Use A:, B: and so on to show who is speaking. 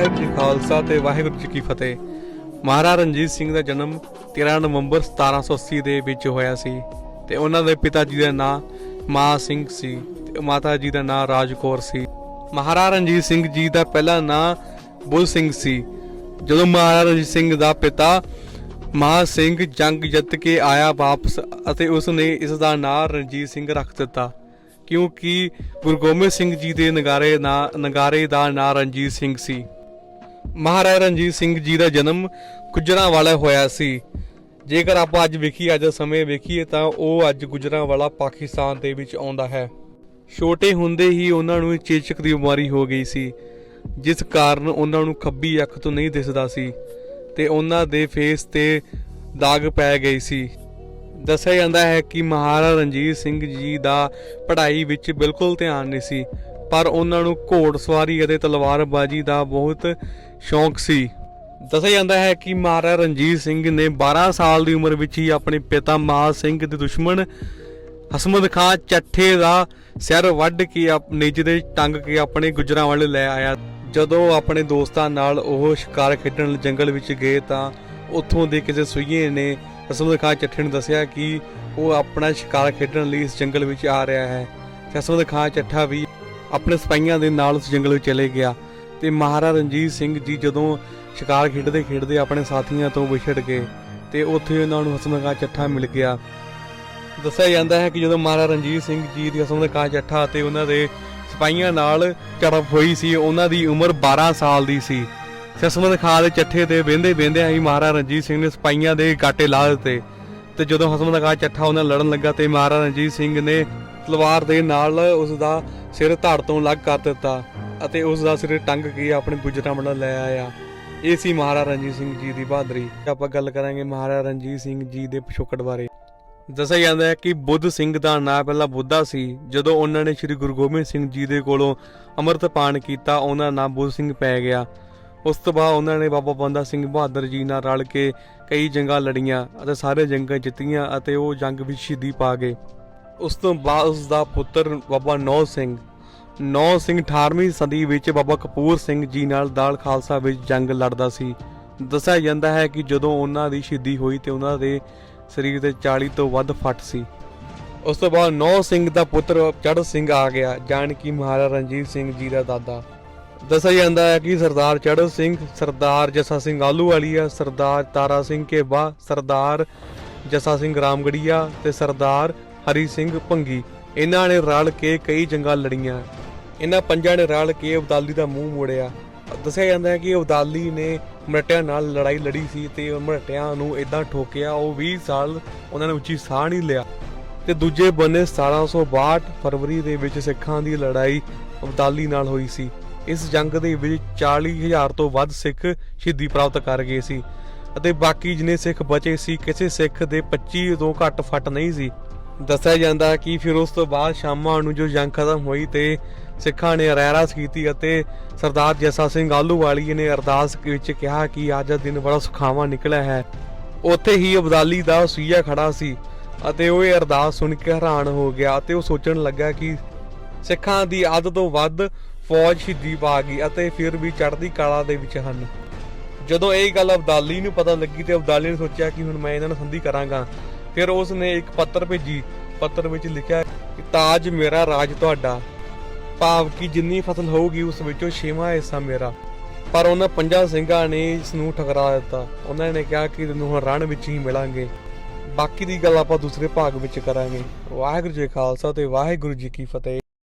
A: ਵਾਹਿਗੁਰੂ ਜੀ ਖਾਲਸਾ ਤੇ ਵਾਹਿਗੁਰੂ ਜੀ ਕੀ ਫਤਿਹ। ਮਹਾਰਾਜਾ ਰਣਜੀਤ ਸਿੰਘ ਦਾ ਜਨਮ 13 ਨਵੰਬਰ 1780 ਦੇ ਵਿੱਚ ਹੋਇਆ ਸੀ ਤੇ ਉਹਨਾਂ ਦੇ ਪਿਤਾ ਜੀ ਦਾ ਨਾਂ ਮਾਂ ਸਿੰਘ ਸੀ ਤੇ ਮਾਤਾ ਜੀ ਦਾ ਨਾਂ ਰਾਜਕੌਰ ਸੀ। ਮਹਾਰਾਜਾ ਰਣਜੀਤ ਸਿੰਘ ਜੀ ਦਾ ਪਹਿਲਾ ਨਾਂ ਬੁੱਲ ਸਿੰਘ ਸੀ। ਜਦੋਂ ਮਹਾਰਾਜਾ ਰਣਜੀਤ ਸਿੰਘ ਦਾ ਪਿਤਾ ਮਹਾ ਸਿੰਘ ਜੰਗ ਜਿੱਤ ਕੇ ਆਇਆ ਵਾਪਸ ਅਤੇ ਉਸ ਨੇ ਇਸ ਦਾ ਨਾਂ ਰਣਜੀਤ ਸਿੰਘ ਰੱਖ ਦਿੱਤਾ। ਕਿਉਂਕਿ ਗੁਰੂ ਗੋਬਿੰਦ ਸਿੰਘ ਜੀ ਦੇ ਨਗਾਰੇ ਨਾਂ ਨਗਾਰੇ ਦਾ ਨਾਂ ਰਣਜੀਤ ਸਿੰਘ ਸੀ। ਮਹਾਰਾਜਾ ਰਣਜੀਤ ਸਿੰਘ ਜੀ ਦਾ ਜਨਮ ਗੁਜਰਾਂਵਾਲਾ ਹੋਇਆ ਸੀ। ਜੇਕਰ ਆਪਾਂ ਅੱਜ ਵੇਖੀਏ, ਅੱਜ ਸਮੇਂ ਵੇਖੀਏ, ਤਾਂ ਉਹ ਅੱਜ ਗੁਜਰਾਂਵਾਲਾ ਪਾਕਿਸਤਾਨ ਦੇ ਵਿੱਚ ਆਉਂਦਾ ਹੈ। ਛੋਟੇ ਹੁੰਦੇ ਹੀ ਉਹਨਾਂ ਨੂੰ ਚੇਚਕ ਦੀ ਬਿਮਾਰੀ ਹੋ ਗਈ ਸੀ, ਜਿਸ ਕਾਰਨ ਉਹਨਾਂ ਨੂੰ ਖੱਬੀ ਅੱਖ ਤੋਂ ਨਹੀਂ ਦਿਸਦਾ ਸੀ ਤੇ ਉਹਨਾਂ ਦੇ ਫੇਸ ਤੇ ਦਾਗ ਪੈ ਗਈ ਸੀ। ਦੱਸਿਆ ਜਾਂਦਾ ਹੈ ਕਿ ਮਹਾਰਾਜਾ ਰਣਜੀਤ ਸਿੰਘ ਜੀ ਦਾ ਪੜ੍ਹਾਈ ਵਿੱਚ ਬਿਲਕੁਲ ਧਿਆਨ ਨਹੀਂ ਸੀ। ਪਰ ਉਹਨਾਂ ਨੂੰ ਘੋੜ ਸਵਾਰੀ ਅਤੇ ਤਲਵਾਰਬਾਜ਼ੀ ਦਾ ਬਹੁਤ ਸ਼ੌਂਕ ਸੀ। ਦੱਸਿਆ ਜਾਂਦਾ ਹੈ ਕਿ ਮਹਾਰਾਜਾ ਰਣਜੀਤ ਸਿੰਘ ਨੇ 12 ਸਾਲ ਦੀ ਉਮਰ ਵਿੱਚ ਹੀ ਆਪਣੇ ਪਿਤਾ ਮਾਲ ਸਿੰਘ ਦੇ ਦੁਸ਼ਮਣ ਹਸਮਤ ਖਾਨ ਚੱਠੇ ਦਾ ਸਿਰ ਵੱਢ ਕੇ ਆਪ- ਨਿੱਜ ਦੇ ਟੰਗ ਕੇ ਆਪਣੇ ਗੁਜਰਾਂ ਵੱਲ ਲੈ ਆਇਆ। ਜਦੋਂ ਆਪਣੇ ਦੋਸਤਾਂ ਨਾਲ ਉਹ ਸ਼ਿਕਾਰ ਖੇਡਣ ਜੰਗਲ ਵਿੱਚ ਗਏ ਤਾਂ ਉੱਥੋਂ ਦੇ ਕਿਸੇ ਸੁਈਏ ਨੇ ਹਸਮਤ ਖਾਨ ਚੱਠੇ ਨੂੰ ਦੱਸਿਆ ਕਿ ਉਹ ਆਪਣਾ ਸ਼ਿਕਾਰ ਖੇਡਣ ਲਈ ਇਸ ਜੰਗਲ ਵਿੱਚ ਆ ਰਿਹਾ ਹੈ। ਤੇ ਹਸਮਤ ਖਾਨ ਚੱਠਾ ਵੀ ਆਪਣੇ ਸਿਪਾਹੀਆਂ ਦੇ ਨਾਲ ਉਸ ਜੰਗਲ ਵਿੱਚ ਚਲੇ ਗਿਆ ਤੇ ਮਹਾਰਾਜਾ ਰਣਜੀਤ ਸਿੰਘ ਜੀ ਜਦੋਂ ਸ਼ਿਕਾਰ ਖੇਡਦੇ ਖੇਡਦੇ ਆਪਣੇ ਸਾਥੀਆਂ ਤੋਂ ਵਿਛੜ ਗਏ ਤੇ ਉੱਥੇ ਉਹਨਾਂ ਨੂੰ ਹਸਮਤ ਖਾਨ ਚੱਠਾ ਮਿਲ ਗਿਆ। ਦੱਸਿਆ ਜਾਂਦਾ ਹੈ ਕਿ ਜਦੋਂ ਮਹਾਰਾਜਾ ਰਣਜੀਤ ਸਿੰਘ ਜੀ ਦੀ ਹਸਮਤ ਖਾਨ ਚੱਠਾ ਅਤੇ ਉਹਨਾਂ ਦੇ ਸਿਪਾਹੀਆਂ ਨਾਲ ਝੜਪ ਹੋਈ ਸੀ, ਉਹਨਾਂ ਦੀ ਉਮਰ 12 ਸਾਲ ਦੀ ਸੀ। ਹਸਮਤ ਖਾਨ ਦੇ ਚੱਠੇ ਤੇ ਵਹਿੰਦੇ ਵਹਿੰਦੇ ਹੀ ਮਹਾਰਾਜਾ ਰਣਜੀਤ ਸਿੰਘ ਨੇ ਸਿਪਾਹੀਆਂ ਦੇ ਗਾਟੇ ਲਾ ਦਿੱਤੇ ਤੇ ਜਦੋਂ ਹਸਮਤ ਖਾਨ ਚੱਠਾ ਉਹਨਾਂ ਲੜਨ ਲੱਗਾ ਤੇ ਮਹਾਰਾਜਾ ਰਣਜੀਤ ਸਿੰਘ ਨੇ ਤਲਵਾਰ ਦੇ ਨਾਲ ਉਸ ਦਾ ਸਿਰ ਧੜ ਤੋਂ ਅਲੱਗ ਕਰ ਦਿੱਤਾ ਅਤੇ ਉਸ ਦਾ ਸਿਰ ਟੰਗ ਕੇ ਆਪਣੇ ਗੁਜਰਾਂ ਵੱਲ ਲੈ ਆਇਆ। ਇਹ ਸੀ ਮਹਾਰਾਜਾ ਰਣਜੀਤ ਸਿੰਘ ਜੀ ਦੀ ਬਹਾਦਰੀ। ਆਪਾਂ ਗੱਲ ਕਰਾਂਗੇ ਮਹਾਰਾਜਾ ਰਣਜੀਤ ਸਿੰਘ ਜੀ ਦੇ ਪਿਛੋਕੜ ਬਾਰੇ। ਦੱਸਿਆ ਜਾਂਦਾ ਹੈ ਕਿ ਬੁੱਧ ਸਿੰਘ ਦਾ ਨਾਂ ਪਹਿਲਾਂ ਬੁੱਧਾ ਸੀ। ਜਦੋਂ ਉਹਨਾਂ ਨੇ ਸ੍ਰੀ ਗੁਰੂ ਗੋਬਿੰਦ ਸਿੰਘ ਜੀ ਦੇ ਕੋਲੋਂ ਅੰਮ੍ਰਿਤ ਪਾਨ ਕੀਤਾ, ਉਹਨਾਂ ਦਾ ਨਾਮ ਬੁੱਧ ਸਿੰਘ ਪੈ ਗਿਆ। ਉਸ ਤੋਂ ਬਾਅਦ ਉਹਨਾਂ ਨੇ ਬਾਬਾ ਬੰਦਾ ਸਿੰਘ ਬਹਾਦਰ ਜੀ ਨਾਲ ਰਲ ਕੇ ਕਈ ਜੰਗਾਂ ਲੜੀਆਂ ਅਤੇ ਸਾਰੇ ਜੰਗਾਂ ਜਿੱਤੀਆਂ ਅਤੇ ਉਹ ਜੰਗ ਵਿੱਚ ਸ਼ਹੀਦੀ ਪਾ ਗਏ। ਉਸ ਤੋਂ ਬਾਅਦ ਉਸ ਦਾ ਪੁੱਤਰ ਬਾਬਾ ਨੌ ਸਿੰਘ ਨੌ ਸਿੰਘ 18ਵੀਂ ਸਦੀ ਵਿੱਚ ਬਾਬਾ ਕਪੂਰ ਸਿੰਘ ਜੀ ਨਾਲ ਦਾਲ ਖਾਲਸਾ ਵਿੱਚ ਜੰਗ ਲੜਦਾ ਸੀ। ਦੱਸਿਆ ਜਾਂਦਾ ਹੈ ਕਿ ਜਦੋਂ ਉਹਨਾਂ ਦੀ ਸ਼ਹੀਦੀ ਹੋਈ ਤੇ ਉਹਨਾਂ ਦੇ ਸਰੀਰ ਦੇ 40 ਤੋਂ ਵੱਧ ਫੱਟ ਸੀ। ਉਸ ਤੋਂ ਬਾਅਦ ਨੌ ਸਿੰਘ ਦਾ ਪੁੱਤਰ ਚੜ੍ਹ ਸਿੰਘ ਆ ਗਿਆ, ਜਾਣ ਕਿ ਮਹਾਰਾਜਾ ਰਣਜੀਤ ਸਿੰਘ ਜੀ ਦਾ ਦਾਦਾ। ਦੱਸਿਆ ਜਾਂਦਾ ਹੈ ਕਿ ਸਰਦਾਰ ਚੜ੍ਹ ਸਿੰਘ, ਸਰਦਾਰ ਜਸਾ ਸਿੰਘ ਆਲੂ ਵਾਲੀਆ ਸਰਦਾਰ ਤਾਰਾ ਸਿੰਘ ਕੇਬਾ ਸਰਦਾਰ ਜਸਾ ਸਿੰਘ ਰਾਮਗੜੀਆ ਤੇ ਸਰਦਾਰ ਹਰੀ ਸਿੰਘ ਭੰਗੀ। ਇਹਨਾਂ ਨੇ ਰਲ ਕੇ ਕਈ ਜੰਗਾਂ ਲੜੀਆਂ। ਇਹਨਾਂ ਪੰਜਾਂ ਨੇ ਰਲ ਕੇ ਅਬਦਾਲੀ ਦਾ ਮੂੰਹ ਮੋੜਿਆ। ਦੱਸਿਆ ਜਾਂਦਾ ਹੈ ਕਿ ਅਬਦਾਲੀ ਨੇ ਮਰਟਿਆਂ ਨਾਲ ਲੜਾਈ ਲੜੀ ਸੀ ਤੇ ਮਰਟਿਆਂ ਨੂੰ ਇਦਾਂ ਠੋਕਿਆ, ਉਹ 20 ਸਾਲ ਉਹਨਾਂ ਨੇ ਉੱਚੀ ਸਾਹ ਨਹੀਂ ਲਿਆ। ਤੇ ਦੂਜੇ ਬੰਨੇ 1762 ਫਰਵਰੀ ਦੇ ਵਿੱਚ ਸਿੱਖਾਂ ਦੀ ਲੜਾਈ ਅਬਦਾਲੀ ਨਾਲ ਹੋਈ ਸੀ। ਇਸ ਜੰਗ ਦੇ ਵਿੱਚ 40000 ਤੋਂ ਵੱਧ ਸਿੱਖ ਸ਼ਹੀਦੀ ਪ੍ਰਾਪਤ ਕਰ ਗਏ ਸੀ ਅਤੇ ਬਾਕੀ ਜਿੰਨੇ ਸਿੱਖ ਬਚੇ ਸੀ, ਕਿਸੇ ਸਿੱਖ ਦੇ 25 ਤੋਂ ਘੱਟ ਫੱਟ ਨਹੀਂ ਸੀ। ਦੱਸਿਆ ਜਾਂਦਾ ਕਿ ਫਿਰ ਉਸ ਤੋਂ ਬਾਅਦ ਸ਼ਾਮਾਂ ਨੂੰ ਜੋ ਜੰਗ ਖਤਮ ਹੋਈ ਤੇ ਸਿੱਖਾਂ ਨੇ ਰਹਿਰਾਸ ਕੀਤੀ ਅਤੇ ਸਰਦਾਰ ਜੱਸਾ ਸਿੰਘ ਆਲੂਵਾਲੀ ਨੇ ਅਰਦਾਸ ਵਿੱਚ ਕਿਹਾ ਕਿ ਅੱਜ ਦਾ ਦਿਨ ਬੜਾ ਸੁਖਾਵਾਂ ਨਿਕਲਿਆ ਹੈ। ਉੱਥੇ ਹੀ ਅਬਦਾਲੀ ਦਾ ਸੂਈਆ ਖੜਾ ਸੀ ਅਤੇ ਉਹ ਇਹ ਅਰਦਾਸ ਸੁਣ ਕੇ ਹੈਰਾਨ ਹੋ ਗਿਆ ਅਤੇ ਉਹ ਸੋਚਣ ਲੱਗਾ ਕਿ ਸਿੱਖਾਂ ਦੀ ਅੱਧ ਤੋਂ ਵੱਧ ਫੌਜ ਸ਼ਹੀਦੀ ਪਾ ਗਈ ਅਤੇ ਫਿਰ ਵੀ ਚੜ੍ਹਦੀ ਕਲਾ ਦੇ ਵਿੱਚ ਹਨ। ਜਦੋਂ ਇਹ ਗੱਲ ਅਬਦਾਲੀ ਨੂੰ ਪਤਾ ਲੱਗੀ ਤੇ ਅਬਦਾਲੀ ਨੇ ਸੋਚਿਆ ਕਿ ਹੁਣ ਮੈਂ ਇਹਨਾਂ ਨਾਲ ਸੰਧੀ ਕਰਾਂਗਾ, ਫਿਰ ਉਸ ਨੇ ਇੱਕ ਪੱਤਰ ਭੇਜੀ। ਪੱਤਰ ਵਿੱਚ ਲਿਖਿਆ ਕਿ ਤਾਜ ਮੇਰਾ ਰਾਜ ਤੁਹਾਡਾ। ਭਾਵ ਕਿ ਜਿੰਨੀ ਫਸਲ ਹੋਊਗੀ ਉਸ ਵਿੱਚੋਂ ਛੇਵਾਂ ਹਿੱਸਾ ਮੇਰਾ। ਪਰ ਉਹਨਾਂ ਪੰਜਾਂ ਸਿੰਘਾਂ ਨੇ ਇਸ ਨੂੰ ਠਕਰਾ ਦਿੱਤਾ। ਉਹਨਾਂ ਨੇ ਕਿਹਾ ਕਿ ਤੈਨੂੰ ਹੁਣ ਰਣ ਵਿੱਚ ਹੀ ਮਿਲਾਂਗੇ। ਬਾਕੀ ਦੀ ਗੱਲ ਆਪਾਂ ਦੂਸਰੇ ਭਾਗ ਵਿੱਚ ਕਰਾਂਗੇ। ਵਾਹਿਗੁਰੂ ਜੀ ਖਾਲਸਾ ਤੇ ਵਾਹਿਗੁਰੂ ਜੀ ਕੀ ਫਤਿਹ।